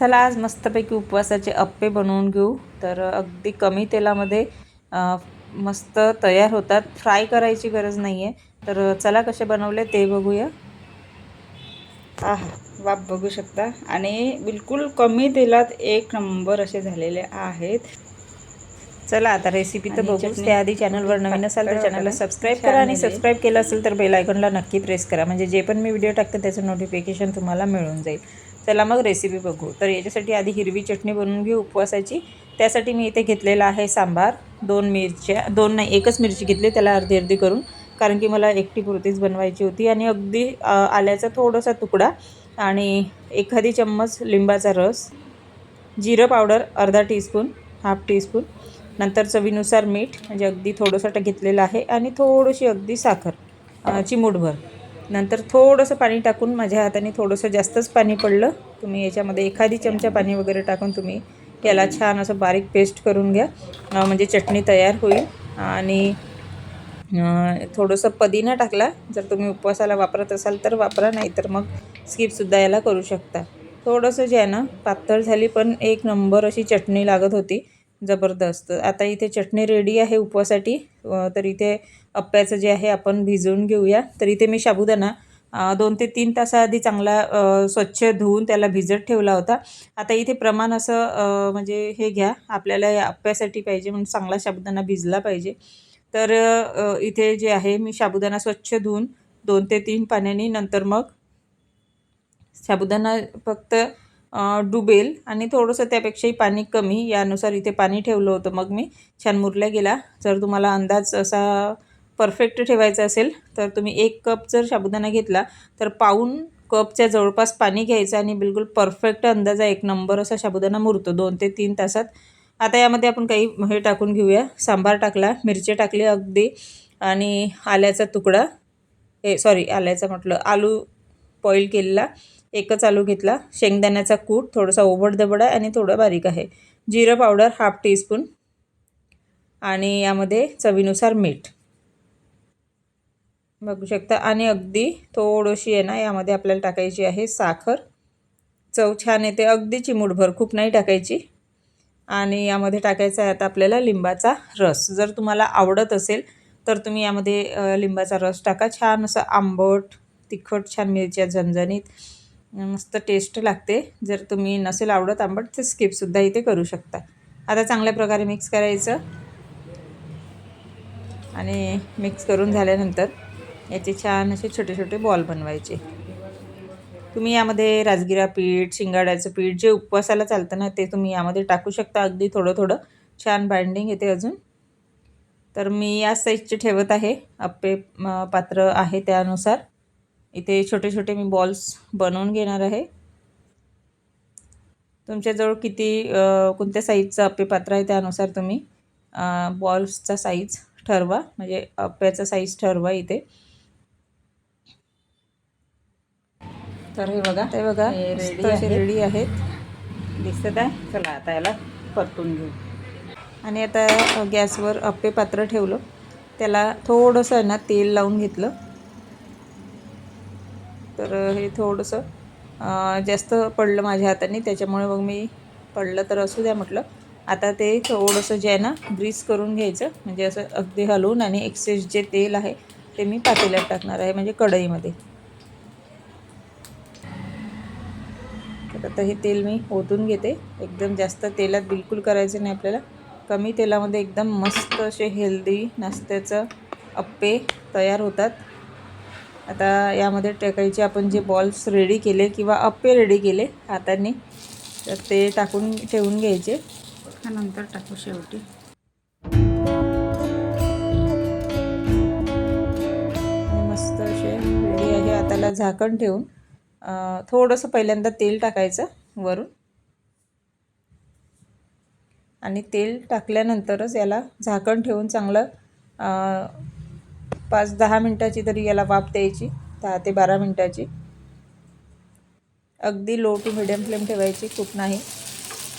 चला आज मस्तपैकी उपवासाचे अप्पे बनवून घेऊ. तर अगदी कमी तेलामध्ये मस्त तयार होतात. फ्राय करायची गरज नाही आहे तर चला कसे बनवले ते बघूया. आहा वाफ बघू शकता. आणि बिलकुल कमी तेलात एक नंबर असे झालेले आहेत. चला आता रेसिपी तर चटणी त्याआधी चॅनलवर नवीन असाल तर चॅनलला सबस्क्राईब करा आणि. सबस्क्राईब केलं असेल तर बेल आयकॉनला नक्की प्रेस करा. म्हणजे जे पण मी व्हिडिओ टाकते त्याचं नोटिफिकेशन तुम्हाला मिळून जाईल. चला मग रेसिपी बघू. तर याच्यासाठी आधी हिरवी चटणी बनवून घेऊ उपवासाची. त्यासाठी मी इथे घेतलेला आहे सांबार. दोन मिरच्या दोन नाही एकच मिरची घेतली. त्याला अर्धी अर्धी करून. कारण की मला एकटी पुरतीच बनवायची होती. आणि अगदी आल्याचा थोडासा तुकडा आणि एखादी चम्मच लिंबाचा रस जिरं पावडर अर्धा टीस्पून हाफ टीस्पून नंतर चवीनुसार मीठ म्हणजे अगदी थोडंसं घेतलेलं आहे. आणि थोडीशी अगदी साखर चिमूटभर. नंतर थोडंसं पाणी टाकून माझ्या हाताने थोडंसं जास्तच पाणी पडलं. तुम्ही याच्यामध्ये एखादी चमचा पाणी वगैरे टाकून तुम्ही याला छान असं बारीक पेस्ट करून घ्या. म्हणजे चटणी तयार होईल. आणि थोडंसं पदिना टाकला. जर तुम्ही उपवासाला वापरत असाल तर वापरा नाही तर मग स्किपसुद्धा याला करू शकता. थोडंसं जे आहे ना पातळ झाली पण एक नंबर अशी चटणी लागत होती. जबरदस्त. आता इथे चटणी रेडी आहे उपवासाठी. तर इथे अप्प्याचं जे आहे आपण भिजवून घेऊया. तर इथे मी साबुदाणा दोन ते तीन तासाआधी चांगला स्वच्छ धुवून त्याला भिजत ठेवला होता. आता इथे प्रमाण असं म्हणजे हे घ्या. आपल्याला या अप्प्यासाठी पाहिजे म्हणून चांगला साबुदाणा भिजला पाहिजे. तर इथे जे आहे मी साबुदाणा स्वच्छ धुवून दोन ते तीन पाण्याने नंतर मग साबुदाणा फक्त डुबेल आणि थोडंसं त्यापेक्षाही पाणी कमी यानुसार इथे पाणी ठेवलं होतं. मग मी छान मुरल्या गेला. जर तुम्हाला अंदाज असा परफेक्ट ठेवायचा असेल तर तुम्ही एक कप जर साबुदाणा घेतला तर पाऊन कपच्या जवळपास पाणी घ्यायचं आणि बिलकुल परफेक्ट अंदाजा एक नंबर असा साबुदाणा मुरतो दोन ते तीन तासात. आता यामध्ये आपण काही हे टाकून घेऊया. सांबार टाकला मिरची टाकली अगदी आणि आल्याचा तुकडा. हे सॉरी आल्याचा म्हटलं आलू बॉईल केलेला. एकच आलू घेतला. शेंगदाण्याचा कूट थोडासा ओबडदबडा आहे आणि थोडं बारीक आहे. जिरं पावडर हाफ टीस्पून आणि यामध्ये चवीनुसार मीठ. बघू शकता. आणि अगदी थोडीशी आहे ना यामध्ये आपल्याला टाकायची आहे साखर. चव छान येते. अगदी चिमूटभर खूप नाही टाकायची. आणि यामध्ये टाकायचा आहे आता आपल्याला लिंबाचा रस. जर तुम्हाला आवडत असेल तर तुम्ही यामध्ये लिंबाचा रस टाका. छान असं आंबट तिखट छान मिरच्या झणझणीत. मस्त टेस्ट लागते. जर तुम्ही नसेल आवडत आंबट तर स्किपसुद्धा इथे करू शकता. आता चांगल्या प्रकारे मिक्स करायचं. आणि मिक्स करून झाल्यानंतर याचे छान असे छोटे छोटे बॉल बनवायचे. तुम्ही यामध्ये राजगिरा पीठ शिंगाड्याचं पीठ जे उपवासाला चालतं ना ते तुम्ही यामध्ये टाकू शकता. अगदी थोडं थोडं. छान बाइंडिंग येते अजून. तर मी या साईजचे ठेवत आहे. अप्पे म, पात्र आहे त्यानुसार. इथे छोटे छोटे मी बॉल्स बनवून घेणार आहे. तुमच्याजवळ किती कोणत्या साईजचं अप्पे पात्र आहे त्यानुसार तुम्ही बॉल्सचा साईज ठरवा. म्हणजे अप्प्याचा साईज ठरवा इथे. तर हे बघा ते बघा. रेडी आहेत. दिसत आहे? चला आता याला परतून घेऊ. आणि आता गॅसवर अप्पे पात्र ठेवलं. त्याला थोडंसं ना तेल लावून घेतलं. तर हे थोडंसं जास्त पडलं माझ्या हाताने. त्याच्यामुळे मग मी पडलं तर असू द्या म्हटलं. आता ते थोडंसं जे आहे ना ग्रीस करून घ्यायचं. म्हणजे असं अगदी हलवून आणि एक्सेस जे तेल आहे ते मी पातेल्यात टाकणार आहे म्हणजे कढईमध्ये. तर आता हे तेल मी ओतून घेते. एकदम जास्त तेलात बिलकुल करायचं नाही आपल्याला. कमी तेलामध्ये एकदम मस्त असे हेल्दी नाश्त्याचं अप्पे तयार होतात. आता यामध्ये टाकायचे आपण जे बॉल्स रेडी केले किंवा अप्पे रेडी केले हाताने तर ते टाकून ठेवून घ्यायचे. नंतर टाकू शेवटी. मस्त असे रेडी आहे. हाताला झाकण ठेवून थोडंसं पहिल्यांदा तेल टाकायचं वरून. आणि तेल टाकल्यानंतरच याला झाकण ठेवून चांगलं पाच दहा मिनटाची तरी याला वाफ द्यायची दहा ते बारा मिनटाची अगदी लो टू मिडियम फ्लेम ठेवायची खूप नाही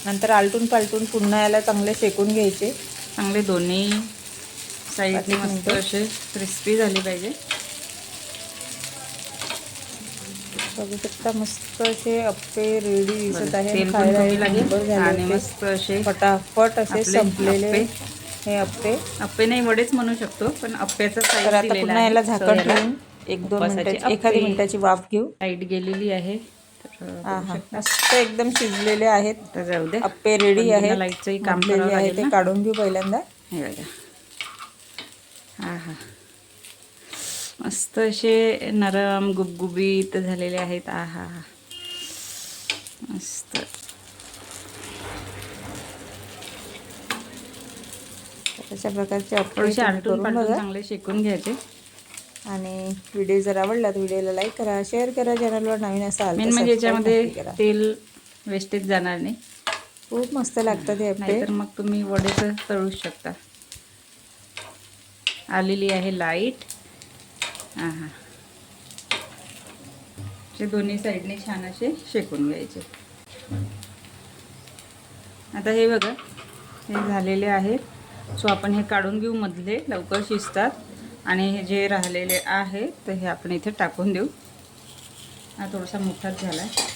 नंतर आलटून पालटून पुन्हा याला चांगले शेकून घ्यायचे चांगले दोन्ही साईडने मस्त. असे क्रिस्पी झाले पाहिजे बघू शकता मस्त असे अप्पे रेडी दिसत आहे खायला लागेल आणि. मस्त असे फटाफट असे संपलेले. हे अप्पे अप्पे नाही वडेच म्हणू शकतो पण अप्प्याचा तर साईज आता पुन्हा आहे. याला झाकण ठेवून एक दोन मिनिटाची एखादी. मिनिटाची वाफ घेऊ. लाइट गेलेली आहे. मस्त एकदम शिजलेले आहेत. जाऊ दे. अप्पे रेडी पुन्हा लाईटचंही काम करावं आहे ते. काढून घेऊ पहिल्यांदा. हे बघा. हा हा. मस्त असे नरम गुबगुबीत झालेले आहेत. आ हा हा. मस्त. अशा प्रकारचे करून बघा. चांगले शेकून घ्यायचे. आणि व्हिडिओ जर आवडला तर व्हिडिओला लाईक करा शेअर करा चॅनलवर नवीन असाल तर मेन म्हणजे याच्यामध्ये. तेल वेस्टेज जाणार नाही. खूप मस्त लागतात हे अप्पे नाहीतर मग तुम्ही वडेचं तळू शकता. आलेली आहे लाइट हां हां ते दोन्ही साईडने छान असे शेकून घ्यायचे. आता हे बघा हे झालेले आहेत. सो आपण हे काढून घेऊ मधले लवकर शिजतात. आणि हे जे राहिलेले आहे तर हे आपण इथे टाकून देऊ. हा थोडासा मोठाच झाला आहे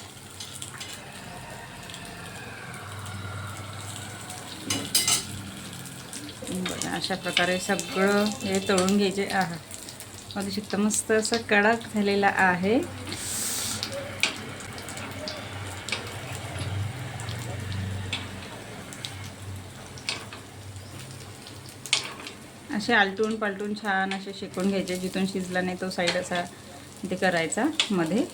बघा अशा प्रकारे सगळं हे तळून घ्यायचे. आहात बघू शकता मस्त असा कडक झालेला आहे. असे आलटून पालटून छान असे शेकून घ्यायचे जिथून शिजला नाही तो साईड असा ते करायचा मध्ये.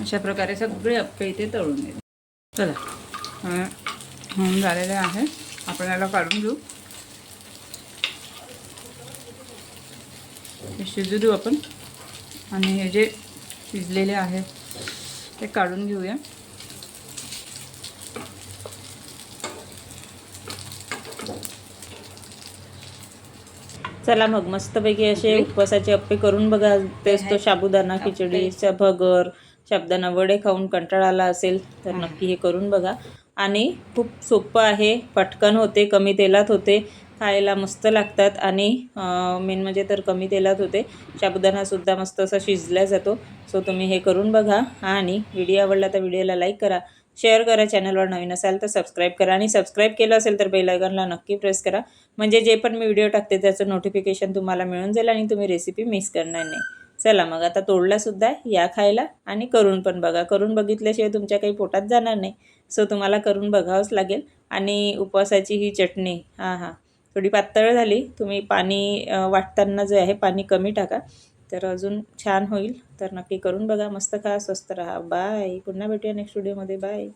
अशा प्रकारे सगळे अप्पे इथे तळून येईल चला होऊन झालेले आहे. आपण याला काढून घेऊ. शिजू देऊ आपण. आणि हे जे शिजलेले आहे ते काढून घेऊया. चला मग मस्तपैकी असे उपवासाचे अप्पे करून बघा. तेच तो साबुदाणा खिचडीचा भगर साबुदाणा वडे खाऊन कंटाळा आला असेल तर नक्की हे करून बघा. आणि खूप सोपं आहे. पटकन होते कमी तेलात होते. खायला मस्त लागतात. आणि मेन म्हणजे तर कमी तेलात होते. साबुदाणासुद्धा मस्त असा शिजला जातो. सो तुम्ही हे करून बघा. आणि व्हिडिओ आवडला तर व्हिडिओला लाईक करा. शेअर करा चॅनलवर नवीन असाल तर सबस्क्राईब करा. आणि सबस्क्राईब केलं असेल तर बेल आयकॉनला नक्की प्रेस करा. म्हणजे जे पण मी व्हिडिओ टाकते त्याचं नोटिफिकेशन तुम्हाला मिळून जाईल आणि तुम्ही रेसिपी मिस करणार नाही. चला मग आता तोडलासुद्धा या खायला आणि करून पण बघा. करून बघितल्याशिवाय तुमच्या काही पोटात जाणार नाही. सो तुम्हाला करून बघावंच लागेल. आणि उपवासाची ही चटणी हां हां. थोडी पातळ झाली. तुम्ही पाणी वाटताना जे आहे पाणी कमी टाका. तर अजून छान होईल. तर नक्की करून बघा. मस्त खा स्वस्त राहा. बाय पुन्हा भेटूया नेक्स्ट व्हिडिओमध्ये बाय